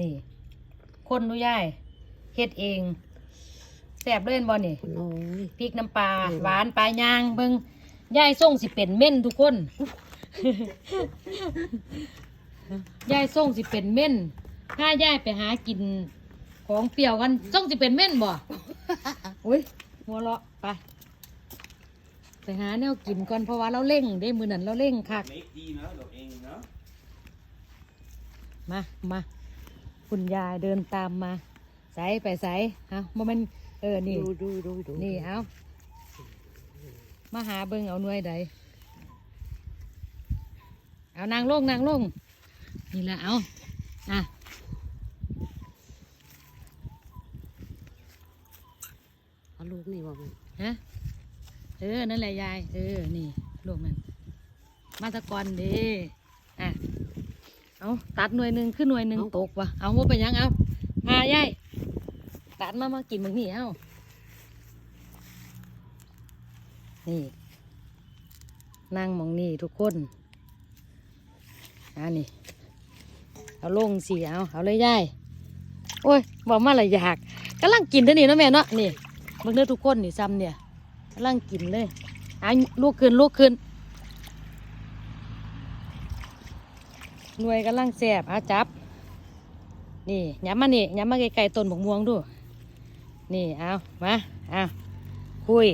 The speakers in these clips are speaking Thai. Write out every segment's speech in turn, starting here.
นี่ คนดูย่ายเฮ็ดเองแซ่บเล่นบ่นี่โอ้ยพริกน้ำปลาอืมหวานปลายางเบิ่งย่ายส่งสิเป็นเม่นทุกคนย่ายส่งสิเป็นเม่นถ้าย่ายไปหากินของเปรี้ยวกันส่งสิเป็นเม่นบ่อุ้ยหัวเราะไปไปหาแนวกินก่อนเพราะว่าเราเร่งได้มือนั้นเราเร่งคักเมคดีนะเราเองเนาะมา มา คุณยายเดินตามมาใส่ไปใส่ฮะโมเมนเออนี่ ดูดูดูดูนี่เอามาหาเบิ่งเอาหน่วยใดเอานางลงนางลงนี่แหละเอาอะเอาลูกนี่บอกมันฮะเออนั่นแหละยาย เออนี่ลูกนั่นมาตะกอนเด้อะ เอาตัดหน่วยหนึ่งขึ้นหน่วยหนึ่งตกว่ะเอาว่าไปยังเอาพายายตัดมามากินมึงนี่เอานี่นั่งหมองนี่ทุกคนอ่านี่เอาลงสิเอาเอาเลยยายโอ้ยบอกมาละอยากกำลังกินเท่านี้เนาะแม่เนาะนี่เบิ่งเด้อทุกคนนี่ซ้ำเนี่ยกำลังกินเลยอะลูกขึ้นลูกขึ้น หน่วยกำลังแสบอาจับ นี่ย้ำมานี่ย้ำมาไกลๆต้นบกม่วงดู นี่เอามาเอาคุย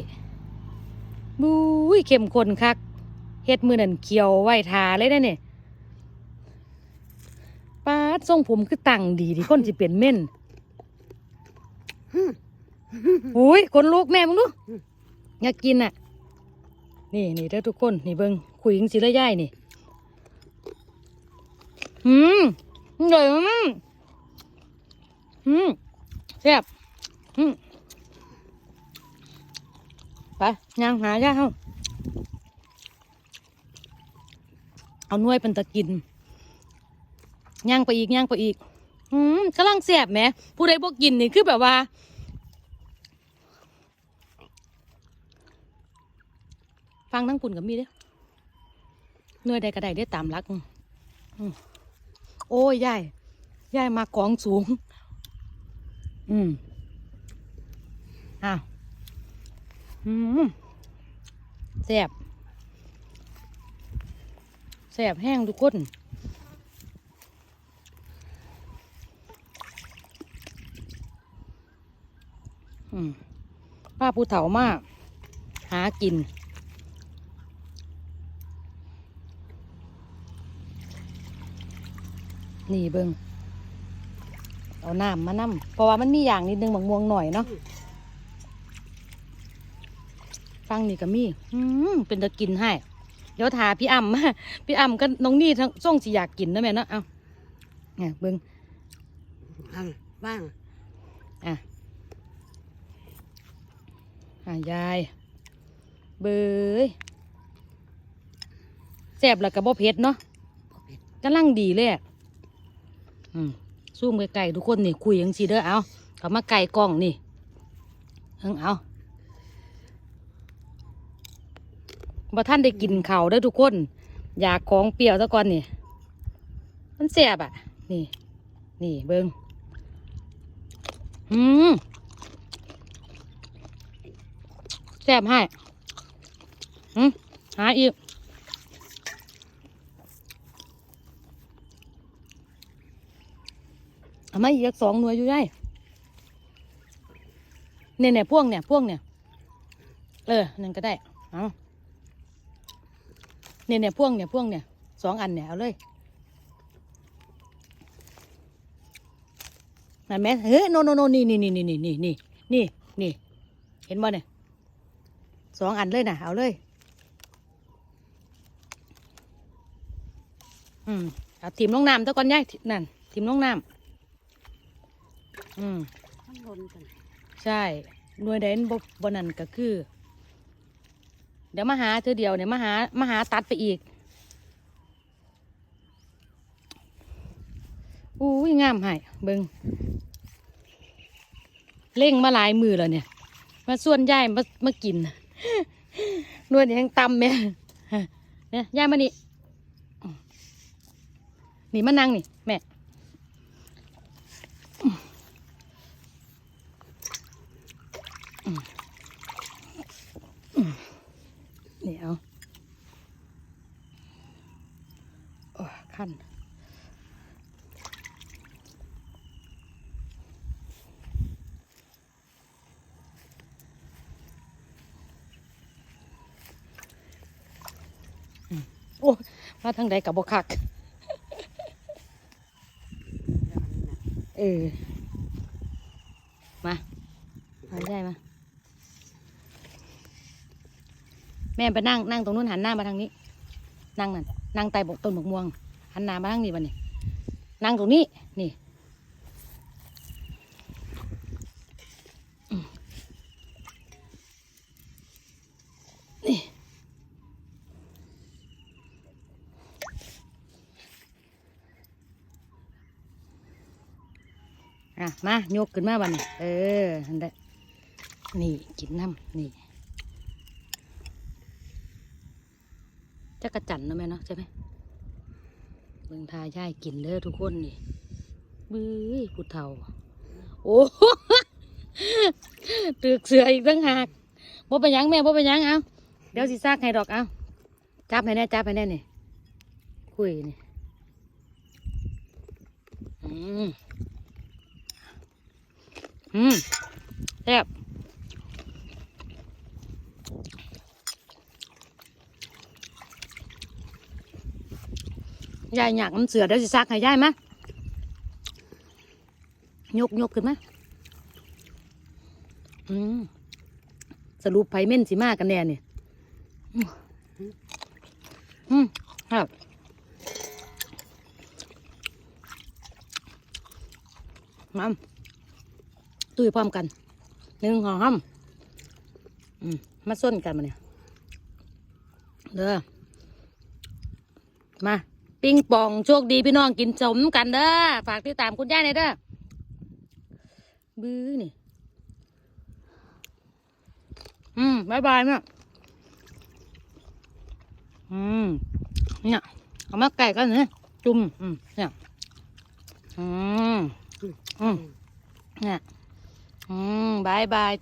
บุ้ยเข้มข้นคักเฮ็ดมือนั่นเขียวไหวทาเลยนะเนี่ยปาทรงผมคือตั้งดีที่คนสิเป็นเม่นอุ้ยคนลูกแม่มึงดูอยากกินอะ นี่นี่เด้อทุกคน นี่เบิงคุยจังสิละย่ายนี่ อืมอร่อยมากอืมแซ่บอืมไปย่างหาย่าเฮาเอาหน่วยเป็นตะกินย่างไปอีกย่างไปอีก อืมกำลังแซ่บแหม ผู้ใดบ่กินนี่คือแบบว่า ฟังทั้งคุณกับมีเด้อหน่วยใดก็ได้ได้ตามรักอืม โอ้ยยายยายมากองสูง อืมอ้าวอืมแสบแสบแห้งทุกคนอืมป้าผู้เฒ่ามาก หากิน นี่เบิงเอาน้ำมาน้ำเพราะว่ามันมีอย่างนิดนึงบางม่วงหน่อยเนาะฟังนี่ก็มีอืมเป็นตะกินให้ เดี๋ยวทาพี่อ่ำมาพี่อ่ำก็น้องนี่ทั้งส่งสิอยากกินนะแม่เนาะเอาเนี่ยเบิงอังบ้างอะอะยายเบยแซ่บแล้วก็บ่เผ็ดเนาะบ่เผ็ดกำลังดีเลยอะ อืมซูมไกลๆทุกคนนี่คุยยังสีเด้อเอาเขามาไก่กล้องนี่เอิงเอาบ่ท่านได้กินเขาวเด้ทุกคน อยากของเปรี้ยวซะก่อนนี่ มันแซ่บอะ นี่ นี่เบิงอืมแซ่บให้อืมหาอีก เอามอีกสองหน่วยอยู่ได้เนี่ยเนี่ยพ่วงเนี่ยพ่วงเนี่ย เออนั่นก็ได้เอาเนี่ยเนี่ยพ่วงเนี่ยพ่วงเนี่ยสองอันเนี่ยเอาเลยนั่นไหมเฮ้ยโนโนโนนี่นี่นี่นี่นี่นี่นี่นี่นี่เห็นบ่เนี่ยสองอันเลยนะเอาเลย อืมเอาทีมลงน้ำตะกอนย่ายนั่นทีมลงน้ำ อืมมันลนกันใช่ หน่วยใดนบบนั่นก็คือ เดี๋ยวมาหาเธอเดียวเนี่ยมาหามาหาตัดไปอีกอู้ยงามให้เบิงเล่งมาหลายมือแล้วเนี่ย มาส่วนย่ายมามากินหน่วยนี่ยังตำแม่เนี่ยย่ายมานี่นี่มานั่งนี่ แม่ นี่เอาโอ้ย ขั้นโอ้มาทางใดกับบคัก เออ มาเอาได้มา แม่ไปนั่งนั่งตรงนู้นหันหน้ามาทางนี้ นั่งนั่นนั่งใต้บกต้นบกม่วง หันหน้ามาทางนี้บันนี้นั่งตรงนี้ นี่นี่อะมายกขึ้นมาบันนี้เออหันได้นี่กินน้ำนี่จักระจันนะแม่เนาะใช่ไหม เบิ่งทาย่ายกินเด้อทุกคนนี่บื้อผู้เฒ่า โอ้ตึกเสืออีกตั้งหากบ่เป็นยังแม่บ่เป็นยังเอาเดี๋ยวสิซากให้ดอกเอาจับให้แน่จับให้แน่นี่คุยนี่อืมอืมแซ่บ ยายอยากน้ำเสือเดี๋ยวสิซักให้ยายมะยกยกขึ้นมาอืมสรุปไผเม่นสิมากันแน่เนี่ยอืมครับมาตุ้ยพร้อมกันหนึ่งหอห้ำอืมมาส้นกันมาเนี่ยเด้อมา ปิ้งปองโชคดีพี่น้องกินสมกันเด้อฝากติดตามคุณย่าหน่อยเด้อบื้อนี่ อืมบายบายเนี่ยอืมเนี่ยเอามาไก่กันเนี่ยจุ่มอืมเนี่ยอืมอืมเนี่ยอืมบายบาย